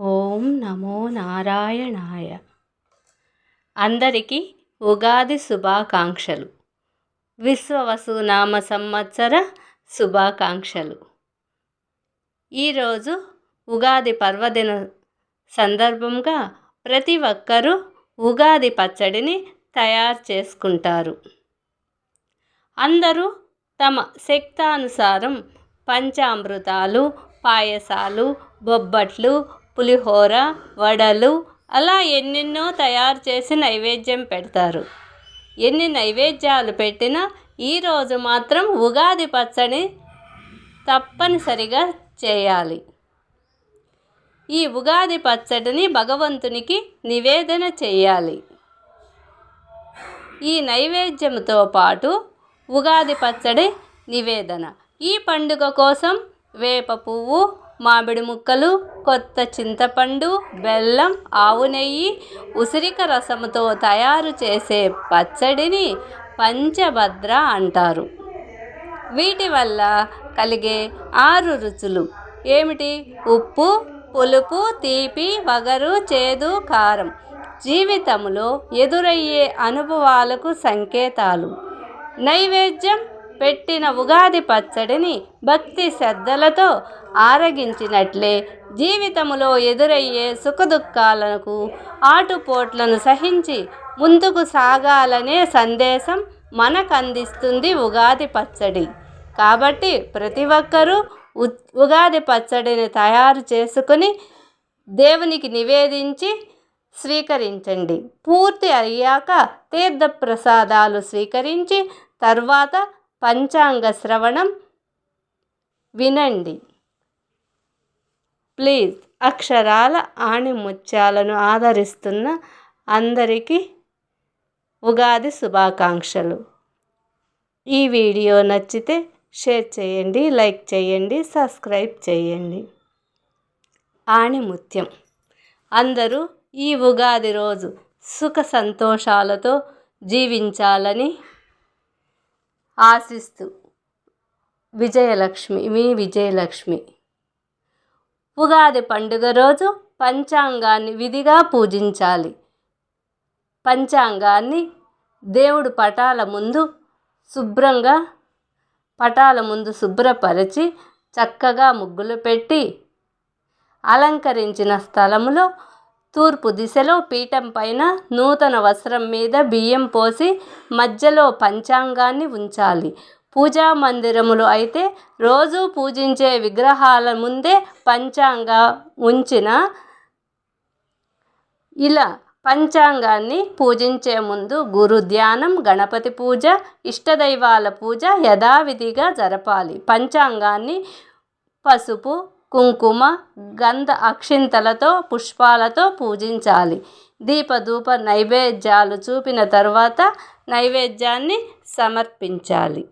ఓం నమో నారాయణాయ. అందరికీ ఉగాది శుభాకాంక్షలు. విశ్వవసునామ సంవత్సర శుభాకాంక్షలు. ఈరోజు ఉగాది పర్వదిన సందర్భంగా ప్రతి ఒక్కరూ ఉగాది పచ్చడిని తయారు చేసుకుంటారు. అందరూ తమ శక్తానుసారం పంచామృతాలు పాయసాలు బొబ్బట్లు పులిహోర వడలు అలా ఎన్నెన్నో తయారు చేసి నైవేద్యం పెడతారు. ఎన్ని నైవేద్యాలు పెట్టినా ఈరోజు మాత్రం ఉగాది పచ్చడి తప్పనిసరిగా చేయాలి. ఈ ఉగాది పచ్చడిని భగవంతునికి నివేదన చేయాలి. ఈ నైవేద్యంతో పాటు ఉగాది పచ్చడి నివేదన. ఈ పండుగ కోసం వేప పువ్వు మామిడి ముక్కలు కొత్త చింతపండు బెల్లం ఆవు నెయ్యి ఉసిరిక రసముతో తయారు చేసే పచ్చడిని పంచభద్ర అంటారు. వీటి వల్ల కలిగే ఆరు రుచులు ఏమిటి? ఉప్పు పులుపు తీపి వగరు చేదు కారం. జీవితంలో ఎదురయ్యే అనుభవాలకు సంకేతాలు. నైవేద్యం పెట్టిన ఉగాది పచ్చడిని భక్తి శ్రద్ధలతో ఆరగించినట్లే జీవితంలో ఎదురయ్యే సుఖదుఖాలకు ఆటుపోట్లను సహించి ముందుకు సాగాలనే సందేశం మనకు అందిస్తుంది ఉగాది పచ్చడి. కాబట్టి ప్రతి ఒక్కరూ ఉగాది పచ్చడిని తయారు చేసుకుని దేవునికి నివేదించి స్వీకరించండి. పూర్తి అయ్యాక తీర్థప్రసాదాలు స్వీకరించి తర్వాత పంచాంగ శ్రవణం వినండి. ప్లీజ్ అక్షరాల ఆణిముత్యాలను ఆదరిస్తున్న అందరికీ ఉగాది శుభాకాంక్షలు. ఈ వీడియో నచ్చితే షేర్ చేయండి లైక్ చేయండి సబ్స్క్రైబ్ చేయండి. ఆణిముత్యం. అందరూ ఈ ఉగాది రోజు సుఖ సంతోషాలతో జీవించాలని ఆశిస్తూ విజయలక్ష్మి మీ విజయలక్ష్మి. ఉగాది పండుగ రోజు పంచాంగాన్ని విధిగా పూజించాలి. పంచాంగాన్ని దేవుడు పటాల ముందు శుభ్రంగా పటాల ముందు శుభ్రపరిచి చక్కగా ముగ్గులు పెట్టి అలంకరించిన స్థలములో తూర్పు దిశలో పీఠం పైన నూతన వస్త్రం మీద బియ్యం పోసి మధ్యలో పంచాంగాన్ని ఉంచాలి. పూజా మందిరములు అయితే రోజు పూజించే విగ్రహాల ముందే పంచాంగ ఉంచిన ఇలా పంచాంగాన్ని పూజించే ముందు గురు ధ్యానం గణపతి పూజ ఇష్టదైవాల పూజ యథావిధిగా జరపాలి. పంచాంగాన్ని పసుపు కుంకుమ గంధ అక్షింతలతో పుష్పాలతో పూజించాలి. దీపధూప నైవేద్యాలు చూపిన తర్వాత నైవేద్యాన్ని సమర్పించాలి.